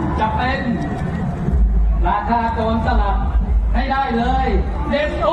ันจะเป็น ราคาโจรสลัดให้ได้เลยเด็ดโอ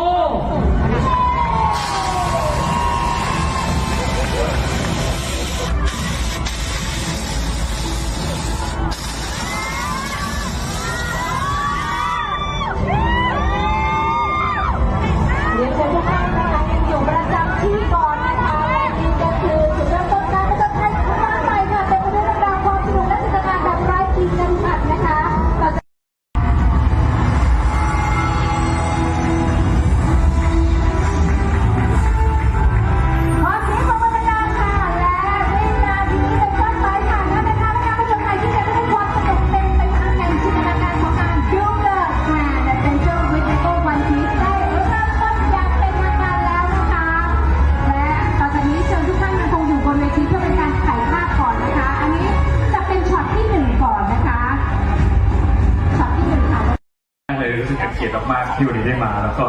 เกียรติมากๆที่วันนี้ได้มาแล้วก็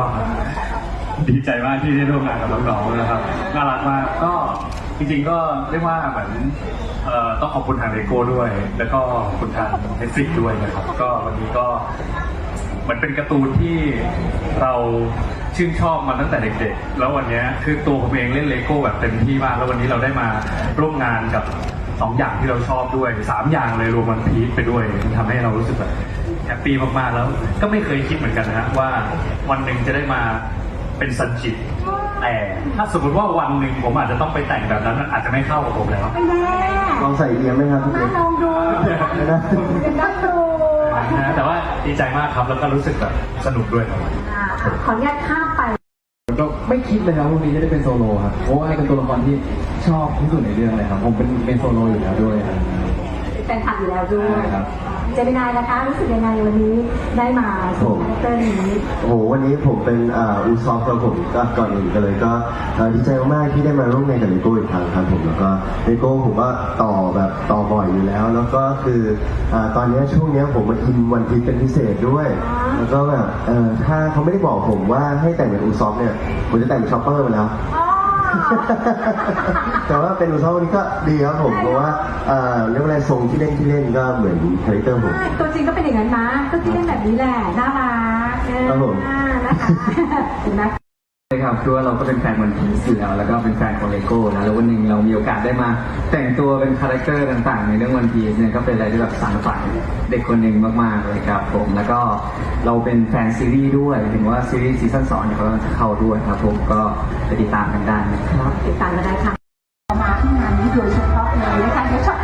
ดีใจมากที่ได้ร่วมงานกับน้องๆนะครับน่ารักมากก็จริงๆก็เรียกว่าเหมือนต้องขอบคุณทางเลโก้ด้วย แล้วก็ขอบคุณทางเนฟิกด้วยนะครับ ก็วันนี้ก็เหมือนเป็นการ์ตูนที่เราชื่นชอบมาตั้งแต่เด็กๆ แล้ววันนี้คือตัวผมเองเล่นเลโก้แบบเต็มที่มาก แล้ววันนี้เราได้มาร่วมงานกับสองอย่างที่เราชอบด้วยสามอย่างเลยรวมวันพีชไปด้วยมันทำให้เรารู้สึกแบบ แฮปปี้มากๆแล้ว ก็ไม่เคยคิดเหมือนกันนะฮะว่าวันหนึ่งจะได้มาเป็นซันจิแต่ถ้าสมมติว่าวันหนึ่งผมอาจจะต้องไปแต่งแบบนั้นมันอาจจะไม่เข้ากับผมแล้ว ไม่แน่ลองใส่เอียมไหมครับพี่มาเล็กลองดูไม่ได้เป็นนักดูนะฮะแต่ว่าดีใจมากครับแล้วก็รู้สึกแบบสนุกด้วยครับอ่าขออนุญาตข้ามไป ก็ไม่คิดเลยครับว่าวันนี้จะได้เป็นโซโล่ครับเพราะว่าเป็นตัวละครที่ชอบที่สุดในเรื่องเลยครับผมเป็นเป็นโซโล่อยู่แล้วด้วยครับแฟนคลับอยู่แล้วด้วยใช่ครับ เจมินายนะคะ รู้สึกยังไงวันนี้ได้มาสวมคาแรคเตอร์นี้ โอ้โหวันนี้ผมเป็นอ่าอูซอฟครับผมก็ก่อนอื่นกันเลยก็เอ่อดีใจมากๆที่ได้มาร่วมงานกับเลโก้อีกครั้งครับผมแล้วก็เลโก้ผมก็ต่อแบบต่อบ่อยอยู่แล้ว แล้วก็คืออ่าตอนเนี้ยช่วงเนี้ยผมมาอินวันพีชเป็นพิเศษด้วย แล้วก็แบบเอ่อถ้าเขาไม่ได้บอกผมว่าให้แต่งเป็นอูซอฟเนี่ยผมจะแต่งเป็นช็อปเปอร์ไปแล้ว อ๋อ แต่ว่าเป็นอูซอฟวันนี้ก็ดีครับผมเพราะว่าเอ่อเรียกว่าอะไรทรงที่เล่นที่เล่นก็เหมือนคาแรคเตอร์ผม ใช่ตัวจริงก็เป็นอย่างนั้นนะก็ที่เล่นแบบนี้แหละ น่ารักเออครับผมอ่านะคะเห็นไหม ใช่ครับคือว่าเราก็เป็นแฟนวันพีซอยู่แล้วแล้วก็เป็นแฟนของเลโก้นะแล้ววันหนึ่งเรามีโอกาสได้มา แต่งตัวเป็นคาแรคเตอร์ต่างๆ ในเรื่องวันพีซเนี่ยก็เป็นอะไรที่แบบสานฝันเด็กคนหนึ่งมากๆเลยครับผมแล้วก็เราเป็นแฟนซีรีส์ด้วยถึงว่าซีรีส์ซีซั่นสองเนี่ยเขากำลังจะเข้าด้วยครับผมก็ไปติดตามกันได้นะครับติดตามกันได้ค่ะมาที่งานนี้โดยเฉพาะเลยนะคะเดี๋ยวช็อต